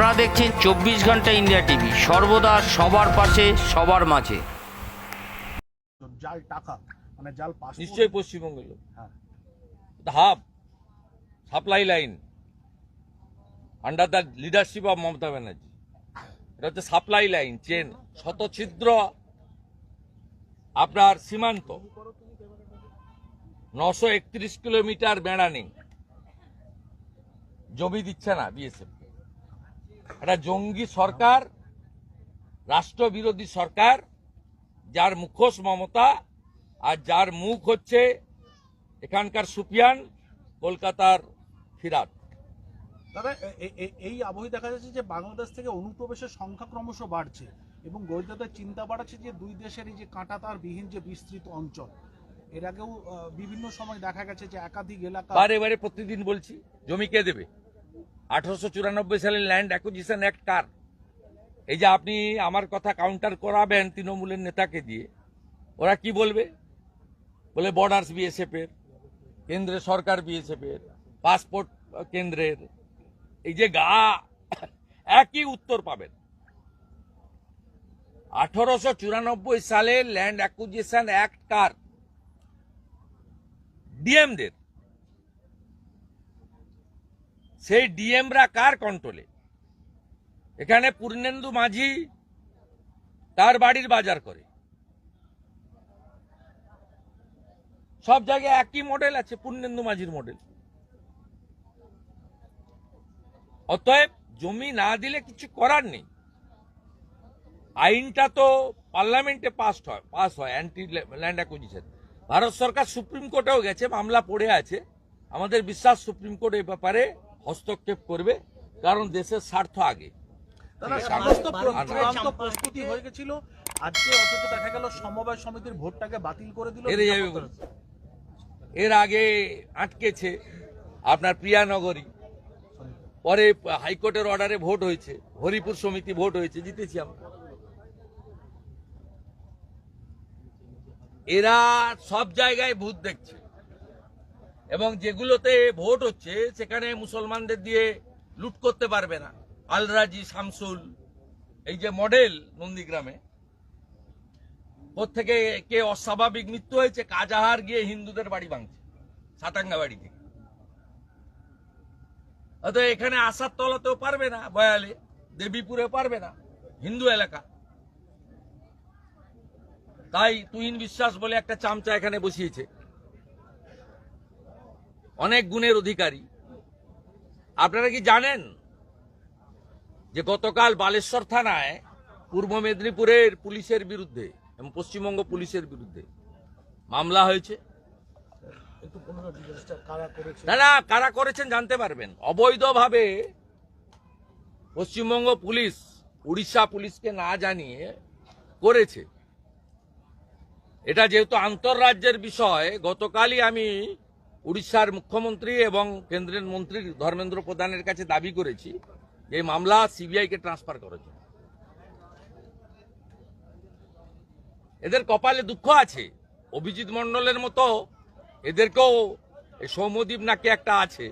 আপনারা দেখছেন চব্বিশ ঘণ্টা ইন্ডিয়া টিভি। সর্বদা সবার পাশে সবার মাঝে। জাল টাকা মানে জাল নিশ্চয়ই পশ্চিমবঙ্গের লোক। হ্যাঁ। Hub supply line under the leadership of Mamata Banerjee. এটা হচ্ছে সাপ্লাই লাইন চেন শত ছিদ্র আপনার সীমান্ত। নশো একত্রিশ কিলোমিটার বেড়ানি জমি দিচ্ছে না বিএসএফ একটা জঙ্গি সরকার রাষ্ট্রবিরোধী সরকার যার মুখোশ মমতা আর যার মুখ হচ্ছে এখানকার সুপিয়ান কলকাতার ফিরাত দাদা এই আবহে দেখা যাচ্ছে যে বাংলাদেশ থেকে অনুপ্রবেশের সংখ্যা ক্রমশ বাড়ছে এবং গোয়েন্দাদের চিন্তা বাড়াচ্ছে যে দুই দেশের এই যে কাঁটাতার বিহীন যে বিস্তৃত অঞ্চল এর আগেও বিভিন্ন সময় দেখা গেছে যে একাধিক এলাকা বারে বারে প্রতিদিন বলছি জমি কে দেবে? আঠারোশো চুরানব্বই সালের ল্যান্ড অ্যাকুজিশন অ্যাক্ট কার? এই যে আপনি আমার কথা কাউন্টার করাবেন তৃণমূলের নেতাকে দিয়ে, ওরা কি বলবে? বলে বর্ডার্স বিএসএফ এর কেন্দ্রের সরকার বিএসএফ এর পাসপোর্ট কেন্দ্রের, এই যে গা, একই উত্তর পাবেন। আঠারোশো চুরানব্বই সালে ল্যান্ড অ্যাকুজিশন অ্যাক্ট কার? ডিএমদের সেই ডিএমরা কার কন্ট্রোলে? এখানে পূর্ণেন্দু মাঝি তার বাড়ির বাজার করে। সব জায়গায় একই মডেল আছে, পূর্ণেন্দু মাঝির মডেল অতএব জমি না দিলে কিছু করার নেই। আইনটা তো পার্লামেন্টে পাস হয় পাস হয় অ্যান্টি ল্যান্ড অ্যাকুইজিশন ভারত সরকার সুপ্রিম কোর্টেও গেছে, মামলা পড়ে আছে। আমাদের বিশ্বাস সুপ্রিম কোর্ট এই ব্যাপারে হস্তক্ষেপ করবে কারণ দেশের স্বার্থ আগে। প্রস্তুতি হয়ে গেছিল। আজকে অথচ দেখা গেল সমবায় সমিতির ভোটটাকে বাতিল করে দিল। এড়ে যাবে এর আগে আটকেছে আপনার প্রিয়ানগরী। পরে হাইকোর্টের অর্ডারে ভোট হয়েছে। হরিপুর সমিতি ভোট হয়েছে। জিতেছি আমরা। এরা সব জায়গায় ভূত দেখছে। এবং যেগুলোতে ভোট হচ্ছে, সেখানে মুসলমানদের দিয়ে লুট করতে পারবে না। আলরাজি, শামসুল, এই যে মডেল নন্দীগ্রামে থেকে কে অস্বাভাবিক মৃত্যু হয়েছে, কাজাহার গিয়ে হিন্দুদের বাড়ি ভাঙছে, সাতাঙ্গা বাড়ি থেকে। অতএব এখানে আসার তলাতেও পারবে না, বয়ালে দেবীপুরে পারবে না, হিন্দু এলাকা। তাই তুহিন বিশ্বাস বলে একটা চামচা এখানে বসিয়েছে। অনেক গুণের অধিকারী। আপনারা কি জানেন যে গতকাল বালেশ্বর থানায় পূর্ব মেদিনীপুরের পুলিশের বিরুদ্ধে এবং পশ্চিমবঙ্গ পুলিশের বিরুদ্ধে মামলা হয়েছে? না কারা করেছেন জানতে পারবেন। অবৈধভাবে পশ্চিমবঙ্গ পুলিশ উড়িষ্যা পুলিশকে না জানিয়ে করেছে। এটা যেহেতু আন্তঃরাজ্যের বিষয়, গতকালই আমি উড়িষ্যার মুখ্যমন্ত্রী এবং কেন্দ্রের মন্ত্রী ধর্মেন্দ্র প্রধানের কাছে দাবি করেছি যে মামলা সিবিআইকে ট্রান্সফার করেছে এদের কপালে দুঃখ আছে। অভিজিৎ মণ্ডলের মতো এদেরকেও সৌম্যদীপ নাকি একটা আছে।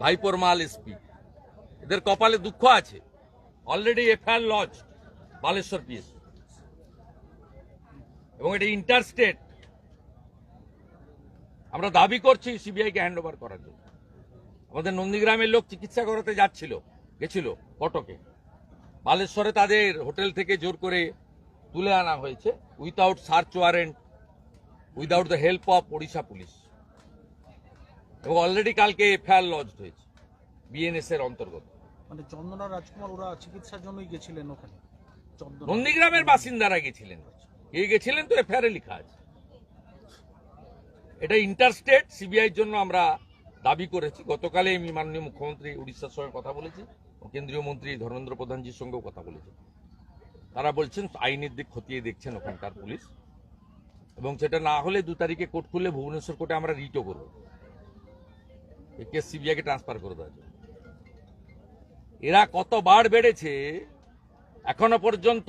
ভাইপোর মাল এসপি। এদের কপালে দুঃখ আছে। Already FIR lodge Baleshwar PS এবং এটা ইন্টার স্টেট আমরা দাবি করছি সিবিআইকে হ্যান্ড ওভার করার জন্য। আমাদের নন্দীগ্রামের লোক চিকিৎসা করাতে যাচ্ছিল গেছিল কটকে। বালেশ্বরে তাদের হোটেল থেকে জোর করে তুলে আনা হয়েছে। Without search warrant without the help of Odisha police এবং অলরেডি কালকে এফআইআর লজ হয়েছে বিএনএস এর অন্তর্গত। মানে চন্দনা রাজকুমার ওরা চিকিৎসার জন্যই গেছিলেন ওখানে। নন্দীগ্রামের বাসিন্দারা গেছিলেন। কে গেছিলেন তো এফআইআর লেখা আছে। এটা ইন্টারস্টেট সিবিআইর জন্য আমরা দাবি করেছি। গতকালে আমি মাননীয় মুখ্যমন্ত্রী উড়িষ্যার সঙ্গে কথা বলেছি কেন্দ্রীয় মন্ত্রী ধর্মেন্দ্র প্রধানজির সঙ্গেও কথা বলেছি। তারা বলছেন আইনের দিক খতিয়ে দেখছেন ওখানকার পুলিশ এবং সেটা না হলে দু তারিখে কোর্ট খুললে ভুবনেশ্বর কোর্টে আমরা রিটও করব। এই কেস সিবিআইকে ট্রান্সফার করে জন্য। এরা কতবার বেড়েছে, এখনও পর্যন্ত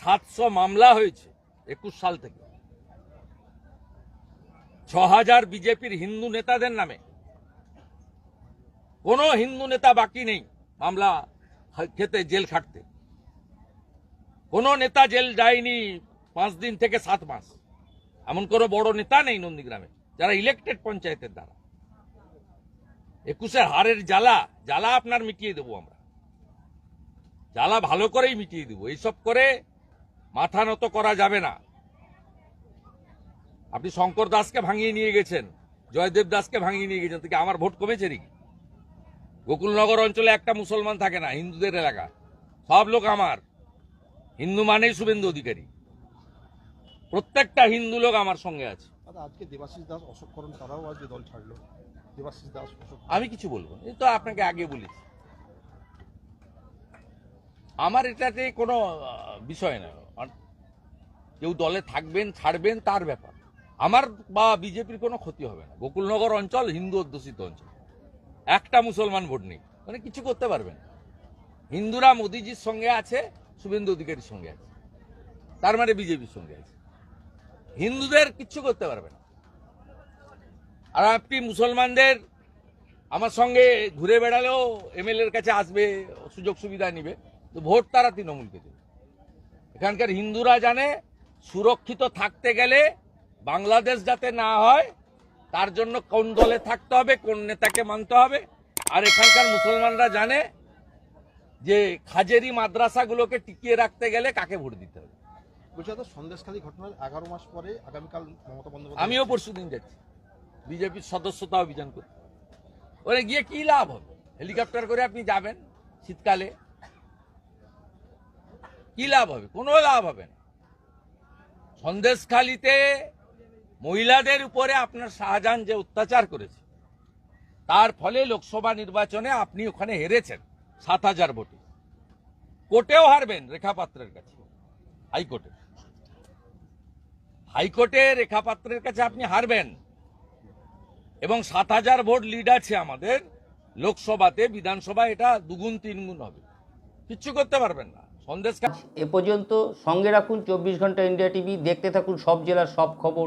সাতশো মামলা হয়েছে, একুশ সাল থেকে। হাজার বিজেপির হিন্দু নেতাদের নামে। কোনো হিন্দু নেতা বাকি নেই মামলা খেতে, জেল খাটতে। কোনো নেতা জেল যায়নি পাঁচ দিন থেকে সাত মাস। এমন কোনো বড় নেতা নেই নন্দীগ্রামে, যারা ইলেকটেড পঞ্চায়েতের দ্বারা। একুশের হারের জ্বালা জ্বালা আপনার মিটিয়ে দেবো আমরা। জ্বালা ভালো করেই মিটিয়ে দেবো। এইসব করে মাথা নত করা যাবে না। আপনি শঙ্কর দাসকে ভাঙিয়ে নিয়ে গেছেন জয়দেব দাসকে ভাঙিয়ে নিয়ে গেছেন থেকে আমার ভোট কমেছে নাকি? গোকুলনগর অঞ্চলে একটা মুসলমান থাকে না হিন্দুদের এলাকা সব লোক আমার হিন্দু মানেই শুভেন্দু অধিকারী। প্রত্যেকটা হিন্দু লোক আমার সঙ্গে আছে। আজকে দেবাশিস দাস অশোক তারাও আজকে দল ছাড়লো। দেবাশিস দাস আমি কিছু বলব। এই তো আপনাকে আগে বলেছি আমার এটাতে কোনো বিষয় না। কেউ দলে থাকবেন ছাড়বেন তার ব্যাপার। আমার বা বিজেপির কোনো ক্ষতি হবে না। গোকুলনগর অঞ্চল, হিন্দু অধ্যুষিত অঞ্চল। একটা মুসলমান ভোট নেই। মানে কিছু করতে পারবেন। হিন্দুরা মোদিজির সঙ্গে আছে, শুভেন্দু অধিকারীর সঙ্গে আছে। তার মানে বিজেপির সঙ্গে আছে। হিন্দুদের কিচ্ছু করতে পারবে না। আর আপনি মুসলমানদের আমার সঙ্গে ঘুরে বেড়ালেও এমএলএর কাছে আসবে, সুযোগ সুবিধা নিবে, তো ভোট তারা তৃণমূলকে দেবে। এখানকার হিন্দুরা জানে, সুরক্ষিত থাকতে গেলে বাংলাদেশ যাতে না হয় তার জন্য কোন দলে থাকতে হবে কোন নেতাকে মানতে হবে। আর এখানকার মুসলমানরা জানে যে খাজেরি মাদ্রাসাগুলোকে টিকিয়ে রাখতে গেলে কাকে ভোট দিতে হবে। সন্দেশখালী ঘটনার এগারো মাস পরে আগামীকাল মমতা বন্দ্যোপাধ্যায় আমিও পরশু দিন যাচ্ছি। বিজেপির সদস্যতা অভিযান করতে ওরে গিয়ে কি লাভ হবে? হেলিকপ্টার করে আপনি যাবেন শীতকালে। কি লাভ হবে? কোনো লাভ হবে না। সন্দেশখালিতে মহিলাদের উপরে আপনার শাহজাহান যে অত্যাচার করেছে, তার ফলে লোকসভা নির্বাচনে আপনি ওখানে হেরেছেন সাত হাজার ভোটে। কোর্টেও হারবেন রেখাপাত্রের কাছে, হাইকোর্টে। হাইকোর্টে রেখাপাত্রের কাছে আপনি হারবেন। এবং সাত হাজার ভোট লিড আছে আমাদের লোকসভাতে বিধানসভা এটা দুগুণ তিনগুণ হবে। কিচ্ছু করতে পারবেন না, সন্দেশ এ পর্যন্ত সঙ্গে রাখুন চব্বিশ ঘণ্টা ইন্ডিয়া টিভি, দেখতে থাকুন সব জেলার সব খবর।